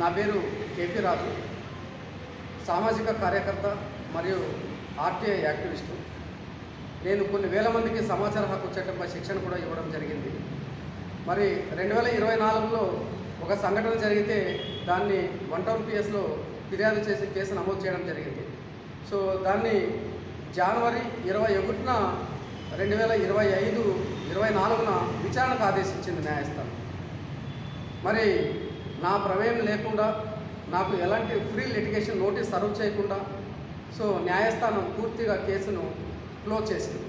నా పేరు కేపీ రాజు. సామాజిక కార్యకర్త మరియు ఆర్టీఐ యాక్టివిస్టు. నేను కొన్ని వేల మందికి సమాచార హక్కు చట్టంపై శిక్షణ కూడా ఇవ్వడం జరిగింది. మరి రెండు వేల ఇరవై నాలుగులో ఒక సంఘటన జరిగితే దాన్ని వన్ టౌన్ పిఎస్లో ఫిర్యాదు చేసి కేసు నమోదు చేయడం జరిగింది. సో దాన్ని జనవరి ఇరవై ఒకటిన రెండు వేల ఇరవై ఐదు ఇరవై నాలుగున విచారణకు ఆదేశించింది న్యాయస్థానం. మరి నా ప్రమేయం లేకుండా నాకు ఎలాంటి ఫ్రీ లిటిగేషన్ నోటీస్ సర్వ్ చేయకుండా సో న్యాయస్థానం పూర్తిగా కేసును క్లోజ్ చేసింది.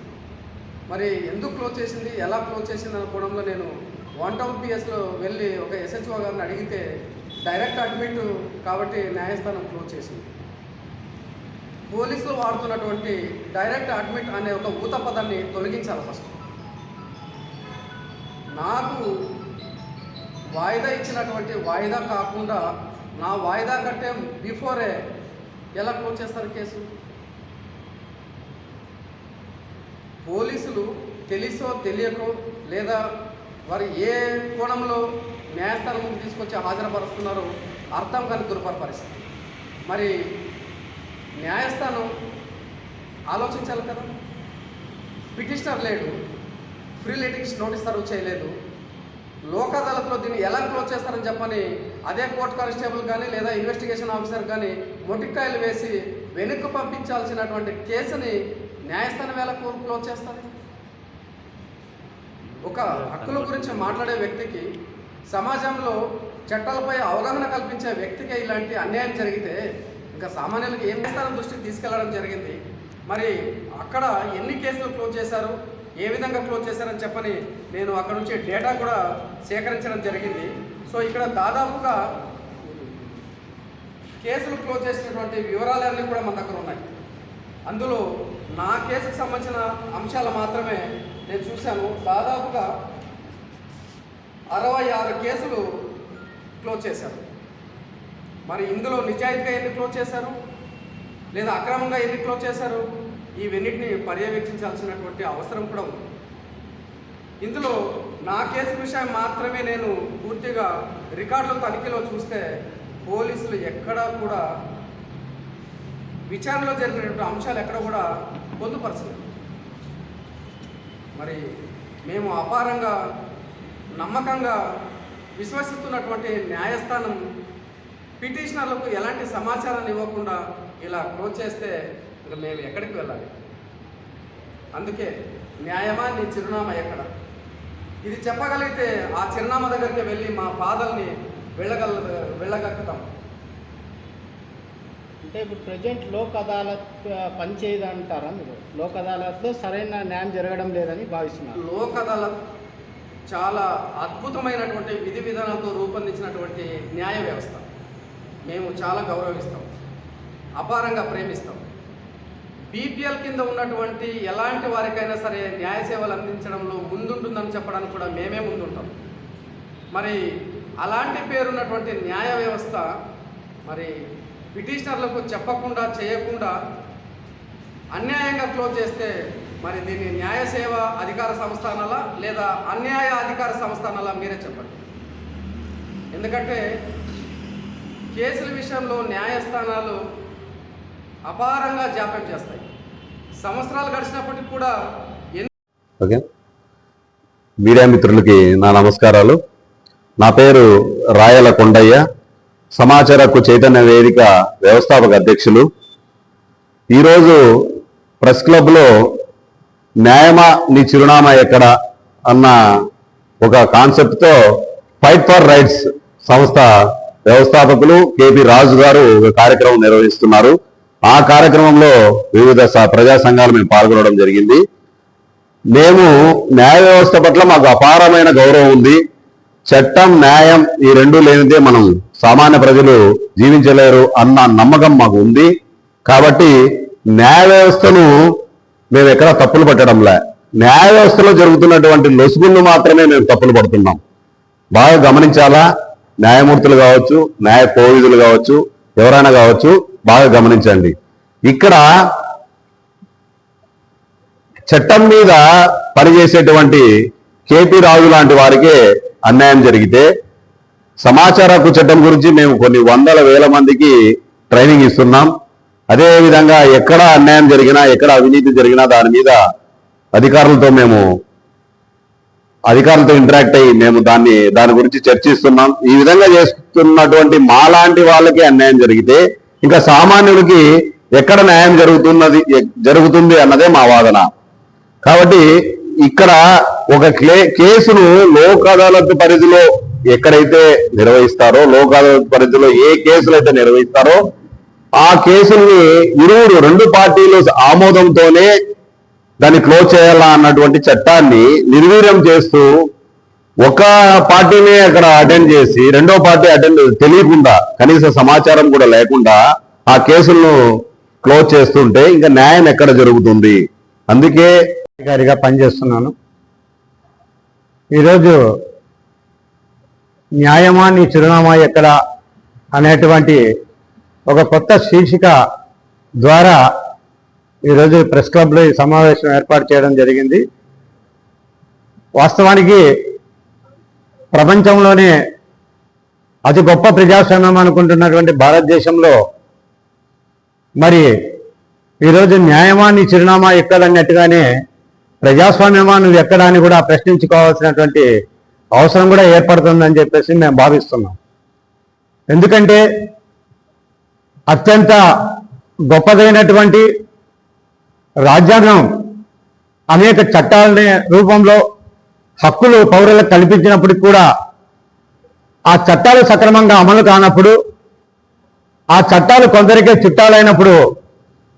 మరి ఎందుకు క్లోజ్ చేసింది? ఎలా క్లోజ్ చేసింది అనుకోవడంలో నేను వన్ టౌన్ పిఎస్లో వెళ్ళి ఒక ఎస్హెచ్ఓ గారిని అడిగితే డైరెక్ట్ అడ్మిట్ కాబట్టి న్యాయస్థానం క్లోజ్ చేసింది. పోలీసులు వాడుతున్నటువంటి డైరెక్ట్ అడ్మిట్ అనే ఒక ఊత పదాన్ని తొలగించాలి ఫస్ట్. నాకు వాయిదా ఇచ్చినటువంటి వాయిదా కాకుండా నా వాయిదా కంటే బిఫోరే ఎలా క్లోజ్ చేస్తారు కేసు? పోలీసులు తెలిసో తెలియకో లేదా వారు ఏ కోణంలో న్యాయస్థానం ముందు తీసుకొచ్చి హాజరుపరుస్తున్నారో అర్థం కాని దుర్భర పరిస్థితి. మరి న్యాయస్థానం ఆలోచించాలి కదా? పిటిషనర్ లేడు. ఫ్రీ లిటింగ్స్ నోటీస్ సర్వ్ చేయలేదు. లోక్ అదాలత్లో దీన్ని ఎలా క్లోజ్ చేస్తారని చెప్పని అదే కోర్ట్ కానిస్టేబుల్ కానీ లేదా ఇన్వెస్టిగేషన్ ఆఫీసర్ కానీ మొటిక్కాయలు వేసి వెనక్కు పంపించాల్సినటువంటి కేసుని న్యాయస్థానం ఎలా క్లో- క్లోజ్ చేస్తారు? ఒక హక్కుల గురించి మాట్లాడే వ్యక్తికి సమాజంలో చట్టాలపై అవగాహన కల్పించే వ్యక్తికి ఇలాంటి అన్యాయం జరిగితే ఇంకా సామాన్యులకు ఏం చేస్తారని దృష్టికి తీసుకెళ్ళడం జరిగింది? మరి అక్కడ ఎన్ని కేసులు క్లోజ్ చేశారు? ఏ విధంగా క్లోజ్ చేశారని చెప్పని నేను అక్కడ నుంచి డేటా కూడా సేకరించడం జరిగింది. సో ఇక్కడ దాదాపుగా కేసులు క్లోజ్ చేసినటువంటి వివరాలన్నీ కూడా మన దగ్గర ఉన్నాయి. అందులో నా కేసుకు సంబంధించిన అంశాలు మాత్రమే నేను చూశాను. దాదాపుగా అరవై ఆరు కేసులు క్లోజ్ చేశారు. మరి ఇందులో నిజాయితీగా ఎన్ని క్లోజ్ చేశారు? లేదా అక్రమంగా ఎన్ని క్లోజ్ చేశారు? ఇవన్నిటిని పర్యవేక్షించాల్సినటువంటి అవసరం కూడా ఉంది. ఇందులో నా కేసు విషయం మాత్రమే నేను పూర్తిగా రికార్డుల తనిఖీలో చూస్తే పోలీసులు ఎక్కడా కూడా విచారణలో జరిగినటువంటి అంశాలు ఎక్కడ కూడా పొందుపరచలేదు. మరి మేము అపారంగా నమ్మకంగా విశ్వసిస్తున్నటువంటి న్యాయస్థానం పిటిషనర్లకు ఎలాంటి సమాచారాన్ని ఇవ్వకుండా ఇలా క్లోజ్ చేస్తే ఇంకా మేము ఎక్కడికి వెళ్ళాలి? అందుకే న్యాయమా నీ చిరునామా ఎక్కడ? ఇది చెప్పగలిగితే ఆ చిరునామా దగ్గరికి వెళ్ళి మా బాధల్ని వెళ్ళగల వెళ్ళగలుగుతాం. అంటే ఇప్పుడు ప్రజెంట్ లోక్ అదాలత్ పనిచేయదు అంటారా మీరు? లోక్ అదాలత్లో సరైన న్యాయం జరగడం లేదని భావిస్తున్నారు. లోక్ అదాలత్ చాలా అద్భుతమైనటువంటి విధి విధానాలతో రూపొందించినటువంటి న్యాయ వ్యవస్థ. మేము చాలా గౌరవిస్తాం. అపారంగా ప్రేమిస్తాం. బీపీఎల్ కింద ఉన్నటువంటి ఎలాంటి వారికైనా సరే న్యాయ సేవలు అందించడంలో ముందుంటుందని చెప్పడానికి కూడా మేమే ముందుంటాం. మరి అలాంటి పేరున్నటువంటి న్యాయ వ్యవస్థ మరి పిటిషనర్లకు చెప్పకుండా చేయకుండా అన్యాయంగా క్లోజ్ చేస్తే మరి దీన్ని న్యాయ సేవ అధికార సంస్థానాల లేదా అన్యాయ అధికార సంస్థానాల మీరే చెప్పండి. ఎందుకంటే కేసుల విషయంలో న్యాయస్థానాలు అపారంగా జాప్యం చేస్తాయి. సంవత్సరాలు గడిచినప్పటికి కూడా ఓకే. మీడియా మిత్రులకి నా నమస్కారాలు. నా పేరు రాయల కొండయ్య. సమాచార హక్కు చైతన్య వేదిక వ్యవస్థాపక అధ్యక్షులు. ఈరోజు ప్రెస్ క్లబ్లో న్యాయమా నీ చిరునామా ఎక్కడ అన్న ఒక కాన్సెప్ట్తో ఫైట్ ఫర్ రైట్స్ సంస్థ వ్యవస్థాపకులు కేపీ రాజు గారు ఒక కార్యక్రమం నిర్వహిస్తున్నారు. ఆ కార్యక్రమంలో వివిధ ప్రజా సంఘాలు మేము పాల్గొనడం జరిగింది. మేము న్యాయ వ్యవస్థ పట్ల మాకు అపారమైన గౌరవం ఉంది. చట్టం న్యాయం ఈ రెండు లేనిదే మనం సామాన్య ప్రజలు జీవించలేరు అన్న నమ్మకం మాకు ఉంది. కాబట్టి న్యాయ వ్యవస్థను మేము ఎక్కడ తప్పులు పట్టడంలే. న్యాయ వ్యవస్థలో జరుగుతున్నటువంటి లొసుగుళ్ళు మాత్రమే మేము తప్పులు పడుతున్నాం. బాగా గమనించాలా? న్యాయమూర్తులు కావచ్చు న్యాయ కోవిధులు కావచ్చు ఎవరైనా కావచ్చు బాగా గమనించండి. ఇక్కడ చట్టం మీద పనిచేసేటువంటి కేపీ రాజు లాంటి వారికే అన్యాయం జరిగితే సమాచార హక్కు చట్టం గురించి మేము కొన్ని వందల వేల మందికి ట్రైనింగ్ ఇస్తున్నాం. అదేవిధంగా ఎక్కడ అన్యాయం జరిగినా ఎక్కడ అవినీతి జరిగినా దాని మీద అధికారులతో మేము అధికారులతో ఇంటరాక్ట్ అయ్యి మేము దాన్ని దాని గురించి చర్చిస్తున్నాం. ఈ విధంగా చేస్తున్నటువంటి మాలాంటి వాళ్ళకి అన్యాయం జరిగితే ఇంకా సామాన్యుడికి ఎక్కడ న్యాయం జరుగుతున్నది జరుగుతుంది అన్నదే మా వాదన. కాబట్టి ఇక్కడ ఒక క్లే కేసును లోక్ అదాలత్ పరిధిలో ఎక్కడైతే నిర్వహిస్తారో లోక్ అదాలత్ పరిధిలో ఏ కేసులు అయితే నిర్వహిస్తారో ఆ కేసుల్ని ఇరువురు రెండు పార్టీలు ఆమోదంతోనే దాన్ని క్లోజ్ చేయాలా అన్నటువంటి చట్టాన్ని నిర్వీర్యం చేస్తూ ఒక పార్టీని అక్కడ అటెండ్ చేసి రెండో పార్టీ అటెండ్ తెలియకుండా కనీస సమాచారం కూడా లేకుండా ఆ కేసులను క్లోజ్ చేస్తుంటే ఇంకా న్యాయం ఎక్కడ జరుగుతుంది? అందుకే అధికారిగా పనిచేస్తున్నాను. ఈరోజు న్యాయమా నీ చిరునామా ఎక్కడ అనేటువంటి ఒక కొత్త శీర్షిక ద్వారా ఈరోజు ప్రెస్ క్లబ్లో ఈ సమావేశం ఏర్పాటు చేయడం జరిగింది. వాస్తవానికి ప్రపంచంలోనే అతి గొప్ప ప్రజాస్వామ్యం అనుకుంటున్నటువంటి భారతదేశంలో మరి ఈరోజు న్యాయమాన్ని చిరునామా ఎక్కడన్నట్టుగానే ప్రజాస్వామ్యమా నువ్వు ఎక్కడా అని కూడా ప్రశ్నించుకోవాల్సినటువంటి అవసరం కూడా ఏర్పడుతుందని చెప్పేసి మేము భావిస్తున్నాం. ఎందుకంటే అత్యంత గొప్పదైనటువంటి రాజ్యాంగం అనేక చట్టాలని రూపంలో హక్కులు పౌరులకు కల్పించినప్పటికి కూడా ఆ చట్టాలు సక్రమంగా అమలు కానప్పుడు ఆ చట్టాలు కొందరికే చిట్టాలైనప్పుడు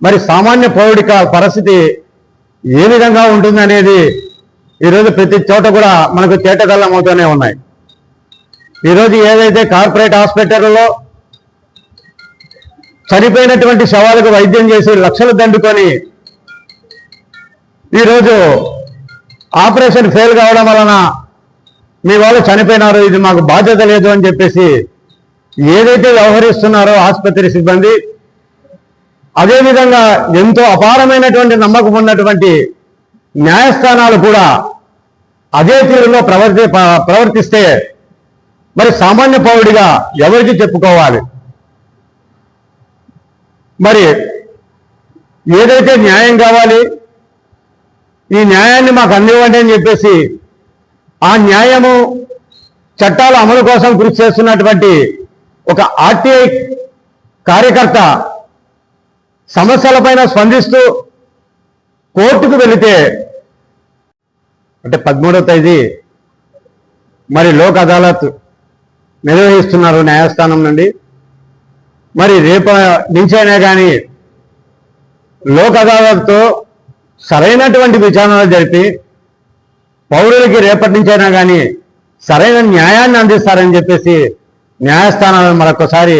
మరి సామాన్య పౌరుడిక పరిస్థితి ఏ విధంగా ఉంటుందనేది ఈరోజు ప్రతి చోట కూడా మనకు తేటగల్లం అవుతూనే ఉన్నాయి. ఈరోజు ఏదైతే కార్పొరేట్ హాస్పిటల్లో చనిపోయినటువంటి శవాలకు వైద్యం చేసి లక్షలు దండుకొని ఈరోజు ఆపరేషన్ ఫెయిల్ కావడం వలన మీ వాళ్ళు చనిపోయినారు ఇది మాకు బాధ్యత లేదు అని చెప్పేసి ఏదైతే వ్యవహరిస్తున్నారో ఆసుపత్రి సిబ్బంది అదేవిధంగా ఎంతో అపారమైనటువంటి నమ్మకం ఉన్నటువంటి న్యాయస్థానాలు కూడా అదే తీరులో ప్రవర్తి ప్రవర్తిస్తే మరి సామాన్య పౌరుడిగా ఎవరికి చెప్పుకోవాలి? మరి ఏదైతే న్యాయం కావాలి ఈ న్యాయాన్ని మాకు అందివ్వండి అని చెప్పేసి ఆ న్యాయము చట్టాల అమలు కోసం కృషి చేస్తున్నటువంటి ఒక ఆర్టీఐ కార్యకర్త సమస్యలపైన స్పందిస్తూ కోర్టుకు వెళితే అంటే పదమూడవ తేదీ మరి లోక్ అదాలత్ నిర్వహిస్తున్నారు న్యాయస్థానం నుండి. మరి రేపు నుంచైనా కానీ లోక్ అదాలత్తో సరైనటువంటి విచారణలు జరిపి పౌరులకి రేపటి నుంచైనా కానీ సరైన న్యాయాన్ని అందిస్తారని చెప్పేసి న్యాయస్థానాలను మరొకసారి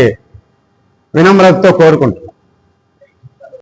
వినమ్రతతో కోరుకుంటున్నాం